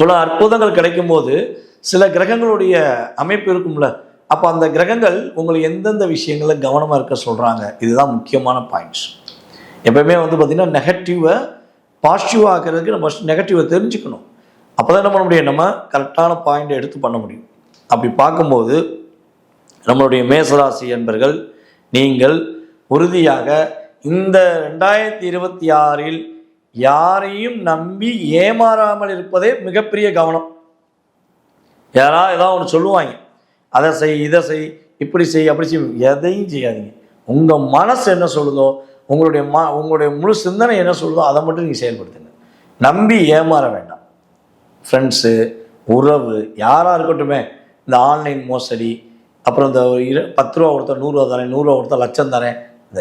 சில அற்புதங்கள் கிடைக்கும் போது சில கிரகங்களுடைய அமைப்பு இருக்கும்ல. அப்போ அந்த கிரகங்கள் உங்களை எந்தெந்த விஷயங்களில் கவனமாக இருக்க சொல்கிறாங்க இதுதான் முக்கியமான பாயிண்ட்ஸ் எப்பயுமே வந்து பார்த்திங்கன்னா நெகட்டிவை பாசிட்டிவ் ஆக்கிறதுக்கு நம்ம நெகட்டிவை தெரிஞ்சுக்கணும். அப்போ தான் நம்ம நம்முடைய நம்ம கரெக்டான பாயிண்டை எடுத்து பண்ண முடியும். அப்படி பார்க்கும்போது நம்மளுடைய மேசராசி என்பர்கள் நீங்கள் உறுதியாக இந்த ரெண்டாயிரத்தி இருபத்தி ஆறில் யாரையும் நம்பி ஏமாறாமல் இருப்பதே மிகப்பெரிய கவனம். யாராவது ஏதாவது ஒன்று சொல்லுவாங்க. அதை செய் இதை செய் இப்படி செய் அப்படி செய். எதையும் செய்யாதீங்க. உங்கள் மனசு என்ன சொல்லுதோ உங்களுடைய ம உங்களுடைய முழு சிந்தனை என்ன சொல்லுதோ அதை மட்டும் நீங்கள் செயல்படுத்துங்க. நம்பி ஏமாற வேண்டாம். ஃப்ரெண்ட்ஸு உறவு யாராக இருக்கட்டுமே. இந்த ஆன்லைன் மோசடி அப்புறம் இந்த இரு பத்து ரூபா கொடுத்தா நூறுரூவா தரேன் நூறுரூவா கொடுத்தா லட்சம் தரேன். இந்த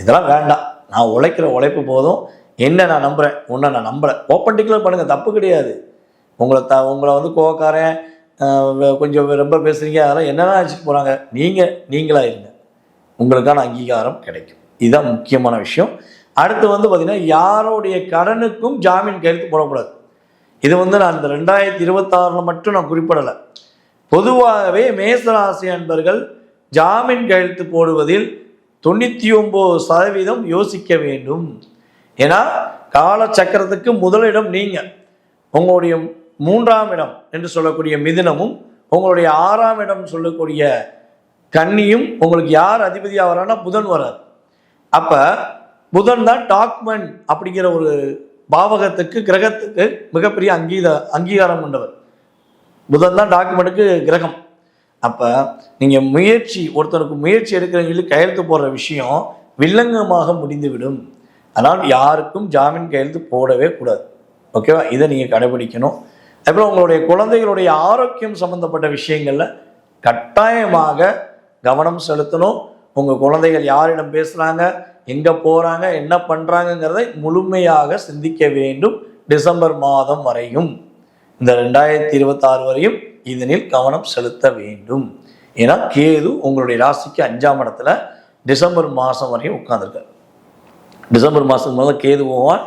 இதெல்லாம் வேண்டாம். நான் உழைக்கிற உழைப்பு போதும். என்ன நான் நம்புகிறேன் உன்னை நான் நம்பலை. ஓப்பன் டிக்ளேர் பண்ணுங்கள் தப்பு கிடையாது. உங்களை த உங்களை வந்து கோவக்காரன் கொஞ்சம் ரொம்ப பேசுகிறீங்க அதெல்லாம் என்னென்ன வச்சுட்டு போகிறாங்க நீங்கள் நீங்களாக இருங்க. உங்களுக்கான அங்கீகாரம் கிடைக்கும். இதுதான் முக்கியமான விஷயம். அடுத்து வந்து பார்த்திங்கன்னா யாருடைய கடனுக்கும் ஜாமீன் கையெழுத்து போடக்கூடாது. இது வந்து நான் இந்த ரெண்டாயிரத்தி இருபத்தாறில் மட்டும் நான் குறிப்பிடலை. பொதுவாகவே மேசராசி அன்பர்கள் ஜாமீன் கையெழுத்து போடுவதில் தொண்ணூற்றி ஒம்பது சதவீதம் யோசிக்க வேண்டும். ஏன்னா கால சக்கரத்துக்கு முதலிடம் நீங்கள் உங்களுடைய மூன்றாம் இடம் என்று சொல்லக்கூடிய மிதினமும் உங்களுடைய ஆறாம் இடம் சொல்லக்கூடிய கன்னியும் உங்களுக்கு யார் அதிபதியாக வரானா புதன் வரார். அப்போ புதன் தான் டாக்மன் அப்படிங்கிற ஒரு பாவகத்துக்கு கிரகத்துக்கு மிகப்பெரிய அங்கீத அங்கீகாரம் கொண்டவர். புதன் தான் டாக்குமெண்ட்டுக்கு கிரகம். அப்போ நீங்கள் முயற்சி ஒருத்தருக்கு முயற்சி எடுக்கிறவங்களுக்கு கையெழுத்து போடுற விஷயம் வில்லங்கமாக முடிந்துவிடும். அதனால் யாருக்கும் ஜாமீன் கையெழுத்து போடவே கூடாது. ஓகேவா இதை நீங்கள் கடைபிடிக்கணும். அப்புறம் உங்களுடைய குழந்தைகளுடைய ஆரோக்கியம் சம்மந்தப்பட்ட விஷயங்களில் கட்டாயமாக கவனம் செலுத்தணும். உங்கள் குழந்தைகள் யாரிடம் பேசுகிறாங்க எங்கே போகிறாங்க என்ன பண்ணுறாங்கங்கிறதை முழுமையாக சிந்திக்க வேண்டும். டிசம்பர் மாதம் வரையும். இந்த ரெண்டாயிரத்தி இருபத்தாறு வரையும் இதனில் கவனம் செலுத்த வேண்டும். ஏன்னா கேது உங்களுடைய ராசிக்கு அஞ்சாம் இடத்துல டிசம்பர் மாதம் வரையும் உட்காந்துருக்காரு டிசம்பர் மாதத்துக்கு முதல்ல கேது போவான்.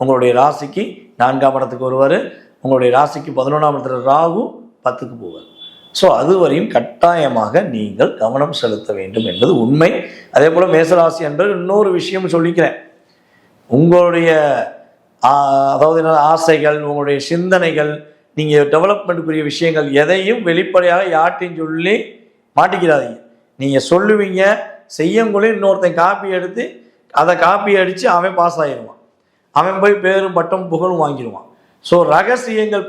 உங்களுடைய ராசிக்கு நான்காம் இடத்துக்கு வருவார். உங்களுடைய ராசிக்கு பதினொன்றாம் இடத்துல ராகு பத்துக்கு போவார். ஸோ அதுவரையும் கட்டாயமாக நீங்கள் கவனம் செலுத்த வேண்டும் என்பது உண்மை. அதே போல் மேசராசி என்பது இன்னொரு விஷயம் சொல்லிக்கிறேன். உங்களுடைய அதாவது என்ன ஆசைகள் உங்களுடைய சிந்தனைகள் நீங்கள் டெவலப்மெண்ட்டுக்குரிய விஷயங்கள் எதையும் வெளிப்படையாக யார்ட்டையும் சொல்லி மாட்டிக்கிறாதீங்க. நீங்கள் சொல்லுவீங்க செய்யங்குள்ளே இன்னொருத்தன் காப்பி எடுத்து அதை காப்பி அடித்து அவன் பாஸ் ஆகிடுவான் அவன் போய் பேரும் பட்டம் புகழும் வாங்கிடுவான். ஸோ ரகசியங்கள்